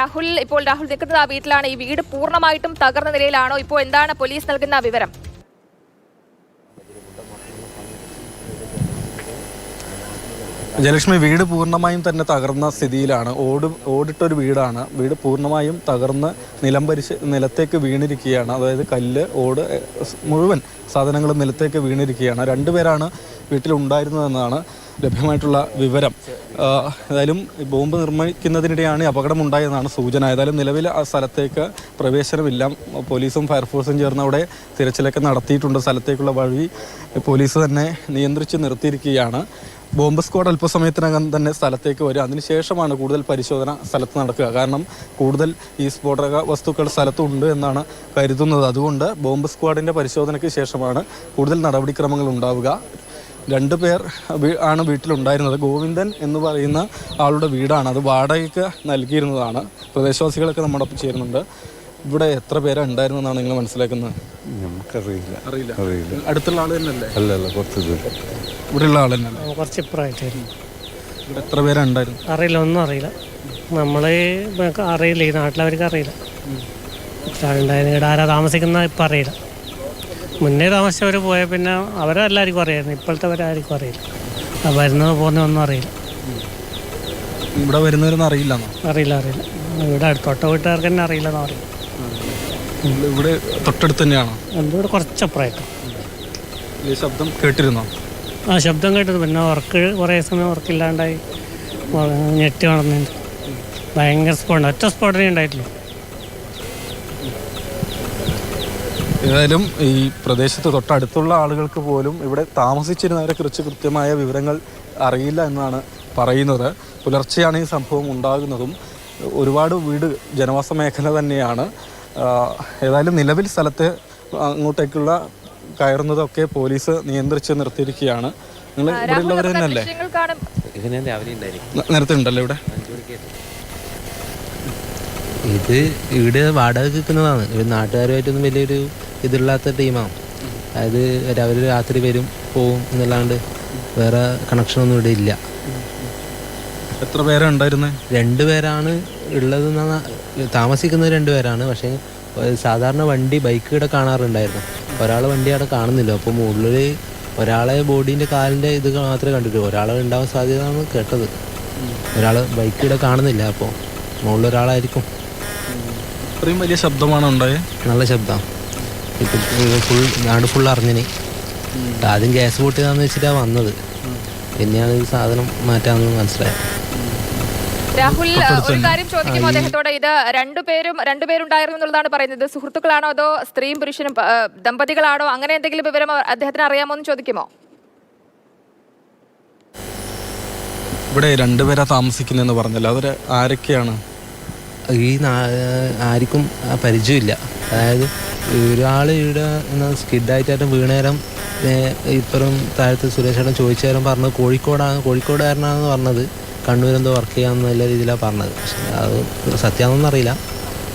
രാഹുൽ ഇപ്പോൾ രാഹുൽ നിൽക്കുന്നത് ആ വീട്ടിലാണ് ഈ വീട് പൂർണമായിട്ടും തകർന്ന നിലയിലാണോ? ഇപ്പോൾ എന്താണ് പോലീസ് നൽകുന്ന വിവരം? ജയലക്ഷ്മി വീട് പൂർണമായും തന്നെ തകർന്ന സ്ഥിതിയിലാണ്. ഓട് ഓടിട്ടൊരു വീടാണ്. വീട് പൂർണമായും തകർന്ന് നിലംപരിശ നിലത്തേക്ക് വീണിരിക്കുകയാണ്. അതായത് കല്ല് ഓട് മുഴുവൻ സാധനങ്ങളും നിലത്തേക്ക് വീണിരിക്കുകയാണ്. രണ്ടുപേരാണ് വീട്ടിലുണ്ടായിരുന്നതെന്നാണ് ലഭ്യമായിട്ടുള്ള വിവരം. ഏതായാലും ബോംബ് നിർമ്മിക്കുന്നതിനിടെയാണ് അപകടമുണ്ടായതെന്നാണ് സൂചന. ഏതായാലും നിലവിൽ ആ സ്ഥലത്തേക്ക് പ്രവേശനമില്ല. പോലീസും ഫയർഫോഴ്സും ചേർന്ന് അവിടെ തിരച്ചിലൊക്കെ നടത്തിയിട്ടുണ്ട്. സ്ഥലത്തേക്കുള്ള വഴി പോലീസ് തന്നെ നിയന്ത്രിച്ച് നിർത്തിയിരിക്കുകയാണ്. ബോംബ് സ്ക്വാഡ് അല്പസമയത്തിനകം തന്നെ സ്ഥലത്തേക്ക് വരും അതിനുശേഷമാണ് കൂടുതൽ പരിശോധന സ്ഥലത്ത് നടക്കുക. കാരണം കൂടുതൽ ഈ സ്ഫോടക വസ്തുക്കൾ സ്ഥലത്തുണ്ട് എന്നാണ് കരുതുന്നത്. അതുകൊണ്ട് ബോംബ് സ്ക്വാഡിന്റെ പരിശോധനയ്ക്ക് ശേഷമാണ് കൂടുതൽ നടപടിക്രമങ്ങൾ ഉണ്ടാവുക. രണ്ട് പേർ വീ- ആണ് വീട്ടിലുണ്ടായിരുന്നത്. ഗോവിന്ദൻ എന്ന് പറയുന്ന ആളുടെ വീടാണ്. അത് വാടകയ്ക്ക് നൽകിയിരുന്നതാണ്. പ്രദേശവാസികളൊക്കെ നമ്മുടെ ഒപ്പം ചേരുന്നുണ്ട്. ഇവിടെ എത്ര പേരാ ഉണ്ടായിരുന്നെന്നാണ് നിങ്ങൾ മനസ്സിലാക്കുന്നത്? നമുക്കറിയില്ല. അറിയില്ല. അറിയില്ല. അടുത്തുള്ള ആൾ തന്നെയല്ലേ? അല്ല അല്ല കുറച്ച് ദൂരം. ഇവിടെയുള്ള ആൾ തന്നെയല്ലേ? കുറച്ച് ഇപ്പുറമായിട്ടായിരുന്നു. ഇവിടെ എത്ര പേരാ ഉണ്ടായിരുന്നു അറിയില്ല ഒന്നും അറിയില്ല. നമ്മളെ അറിയില്ല ഈ നാട്ടിലവർക്ക് അറിയില്ല. ഇവിടെ ആരാ താമസിക്കുന്ന ഇപ്പം അറിയില്ല. മുന്നേ താമസിച്ചവർ പോയ പിന്നെ അവരെല്ലാവർക്കും അറിയായിരുന്നു. ഇപ്പോഴത്തെ അവരാർക്കും അറിയില്ല. ആ വരുന്നത് പോകുന്നതൊന്നും അറിയില്ല. ഇവിടെ വരുന്നവരൊന്നും അറിയില്ല അറിയില്ല അറിയില്ല. ഇവിടെ അടുത്തോട്ട വീട്ടുകാർക്ക് തന്നെ അറിയില്ലെന്ന് പറയും. ഇവിടെ തൊട്ടടുത്ത് തന്നെയാണോ? എന്റെ ഇവിടെ കുറച്ചപ്പുറമായിട്ട്. ഈ ശബ്ദം കേട്ടിരുന്നോ? ആ ശബ്ദം കേട്ടത് പിന്നെ വർക്ക് കുറേ സമയം വർക്കില്ലാണ്ടായി. ഞെട്ടി നടന്നിട്ടുണ്ട് ഭയങ്കര സ്പോട്ട് ഒറ്റ സ്പോട്ടിനെ ഉണ്ടായിട്ടില്ല. ഏതായാലും ഈ പ്രദേശത്ത് തൊട്ടടുത്തുള്ള ആളുകൾക്ക് പോലും ഇവിടെ താമസിച്ചിരുന്നവരെ കുറിച്ച് കൃത്യമായ വിവരങ്ങൾ അറിയില്ല എന്നാണ് പറയുന്നത്. പുലർച്ചെയാണ് ഈ സംഭവം ഉണ്ടാകുന്നതും. ഒരുപാട് വീട് ജനവാസ മേഖല തന്നെയാണ്. ഏതായാലും നിലവിൽ സ്ഥലത്ത് അങ്ങോട്ടേക്കുള്ള കയറുന്നതൊക്കെ പോലീസ് നിയന്ത്രിച്ച് നിർത്തിയിരിക്കുകയാണ്. നിങ്ങൾ ഇവിടെ രാഹുൽ ഉള്ളവർ തന്നെയല്ലേ? നേരത്തെ ഉണ്ടല്ലോ ഇവിടെ? ഇത് ഇവിടെ വാടക കിട്ടുന്നതാണ്. ഒരു നാട്ടുകാരുമായിട്ടൊന്നും വലിയൊരു ഇതില്ലാത്ത ടീമാണ് അതായത് രാവിലെ രാത്രി വരും പോവും എന്നല്ലാണ്ട് വേറെ കണക്ഷനൊന്നും ഇവിടെ ഇല്ല. എത്ര പേരാ രണ്ടു പേരാണ് ഉള്ളത് താമസിക്കുന്നത് രണ്ട് പേരാണ്. പക്ഷേ സാധാരണ വണ്ടി ബൈക്ക് ഇവിടെ കാണാറുണ്ടായിരുന്നു. ഒരാൾ വണ്ടി അവിടെ കാണുന്നില്ല. അപ്പോൾ മുകളിൽ ഒരാളെ ബോഡീന്റെ കാലിന്റെ ഇത് മാത്രമേ കണ്ടിട്ടുള്ളൂ. ഒരാളെ ഉണ്ടാവാൻ സാധ്യതയാണ് കേട്ടത്. ഒരാൾ ബൈക്ക് ഇവിടെ കാണുന്നില്ല. അപ്പോൾ മുകളിൽ ഒരാളായിരിക്കും ഇത്രയും വലിയ ശബ്ദമാണ് ഉണ്ടായത് നല്ല ശബ്ദം. ഇപ്പം ഫുൾ നാട് ഫുൾ അറിഞ്ഞിന്. ആദ്യം ഗ്യാസ് പൊട്ടിയതാന്ന് വെച്ചിട്ടാണ് വന്നത്. പിന്നെയാണ് ഈ സാധനം മാറ്റാമെന്ന് മനസ്സിലായത്. രാഹുൽ ഒരു കാര്യം ചോദിക്കുമ്പോൾ അദ്ദേഹത്തോട്. ഇത് രണ്ടുപേരും രണ്ടുപേരുണ്ടായിരുന്നു എന്നുള്ളതാണ് പറയുന്നത്. സുഹൃത്തുക്കളാണോ അതോ സ്ത്രീയും പുരുഷനും ദമ്പതികളാണോ? അങ്ങനെ എന്തെങ്കിലും വിവരം അദ്ദേഹത്തിന് അറിയാമോ എന്ന് ചോദിക്കുമോ? ഇവിടെ രണ്ടുപേരാ താമസിക്കുന്നതെന്ന് പറഞ്ഞല്ലോ. അവർ ആരൊക്കെയാണ്? ഈ ആർക്കും പരിചയമില്ല. അതായത് ഒരാൾ ഇവിടെ സ്കിഡായിട്ടായിട്ട് വീണേരം ഇപ്പുറം താഴത്ത് സുരേഷേട്ടൻ ചോദിച്ചേരം പറഞ്ഞത് കോഴിക്കോടാണ് കോഴിക്കോടുകാരനാണെന്ന് പറഞ്ഞത്. കണ്ണൂരെന്തോ വർക്ക് ചെയ്യാമെന്നുള്ള രീതിയിലാണ് പറഞ്ഞത്. അത് സത്യമാണെന്നൊന്നും അറിയില്ല.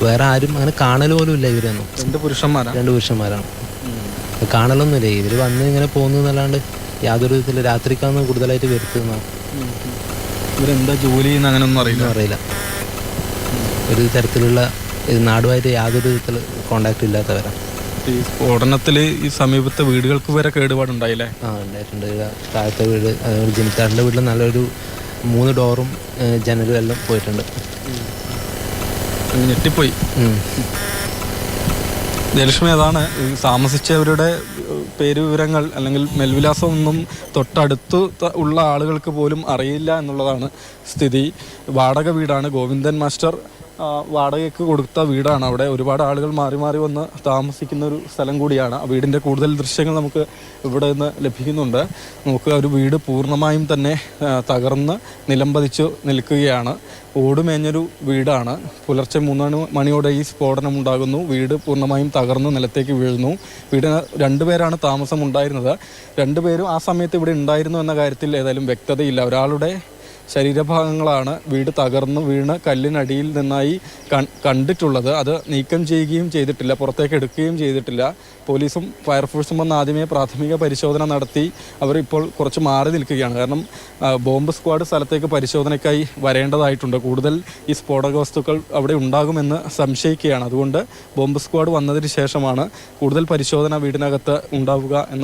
വേറെ ആരും അങ്ങനെ കാണൽ പോലും ഇല്ല ഇവരൊന്നും രണ്ട് പുരുഷന്മാരാണ് രണ്ട് പുരുഷന്മാരാണ്. കാണലൊന്നുമില്ല ഇവർ വന്ന് ഇങ്ങനെ പോകുന്നു എന്നല്ലാണ്ട് യാതൊരു വിധത്തിൽ രാത്രിക്കാന്ന് കൂടുതലായിട്ട് വരുത്തുന്നതാണ് ഇവരെന്താ ജോലി ചെയ്യുന്ന അങ്ങനെയൊന്നും അറിയില്ല. അറിയില്ല. ഒരു തരത്തിലുള്ള നാടുമായിട്ട് യാതൊരു വിധത്തിൽ കോണ്ടാക്ട് ഇല്ലാത്തവരാണ് ഈ സ്ഫോടനത്തിൽ ഈ സമീപത്തെ വീടുകൾക്ക് വരെ കേടുപാടുണ്ടായില്ലേ? ആ ഉണ്ടായിട്ടുണ്ട്. താഴത്തെ വീട് അതുപോലെ ജനിച്ചാറിന്റെ വീട്ടിൽ നല്ലൊരു മൂന്ന് ഡോറും ജനലും എല്ലാം പോയിട്ടുണ്ട്. ഞെട്ടിപ്പോയി. ജയലക്ഷ്മി അതാണ് താമസിച്ചവരുടെ പേര് വിവരങ്ങൾ അല്ലെങ്കിൽ മേൽവിലാസമൊന്നും തൊട്ടടുത്ത് ഉള്ള ആളുകൾക്ക് പോലും അറിയില്ല എന്നുള്ളതാണ് സ്ഥിതി. വാടക വീടാണ് ഗോവിന്ദൻ മാസ്റ്റർ വാടകയ്ക്ക് കൊടുത്ത വീടാണ്. അവിടെ ഒരുപാട് ആളുകൾ മാറി മാറി വന്ന് താമസിക്കുന്ന ഒരു സ്ഥലം കൂടിയാണ്. ആ വീടിന്റെ കൂടുതൽ ദൃശ്യങ്ങൾ നമുക്ക് ഇവിടെ നിന്ന് ലഭിക്കുന്നുണ്ട്. നമുക്ക് ഒരു വീട് പൂർണമായും തന്നെ തകർന്ന് നിലംപതിച്ചു നിൽക്കുകയാണ്. ഓടുമേഞ്ഞൊരു വീടാണ്. പുലർച്ചെ മൂന്ന് മണിയോടെ ഈ സ്ഫോടനം ഉണ്ടാകുന്നു. വീട് പൂർണമായും തകർന്ന് നിലത്തേക്ക് വീഴുന്നു. വീടിന് രണ്ടുപേരാണ് താമസം ഉണ്ടായിരുന്നത് രണ്ടുപേരും ആ സമയത്ത് ഇവിടെ ഉണ്ടായിരുന്നു എന്ന കാര്യത്തിൽ ഏതായാലും വ്യക്തതയില്ല. ഒരാളുടെ ശരീരഭാഗങ്ങളാണ് വീട് തകർന്ന് വീണ് കല്ലിനടിയിൽ നിന്നായി കണ്ടിട്ടുള്ളത്. അത് നീക്കം ചെയ്യുകയും ചെയ്തിട്ടില്ല പുറത്തേക്ക് എടുക്കുകയും ചെയ്തിട്ടില്ല. പോലീസും ഫയർഫോഴ്സും വന്ന് ആദ്യമേ പ്രാഥമിക പരിശോധന നടത്തി. അവർ ഇപ്പോൾ കുറച്ച് മാറി നിൽക്കുകയാണ്. കാരണം ബോംബ് സ്ക്വാഡ് സ്ഥലത്തേക്ക് പരിശോധനയ്ക്കായി വരേണ്ടതായിട്ടുണ്ട്. കൂടുതൽ ഈ സ്ഫോടക വസ്തുക്കൾ അവിടെ ഉണ്ടാകുമെന്ന് സംശയിക്കുകയാണ്. അതുകൊണ്ട് ബോംബ് സ്ക്വാഡ് വന്നതിന് ശേഷമാണ് കൂടുതൽ പരിശോധന വീടിനകത്ത് ഉണ്ടാവുക എന്ന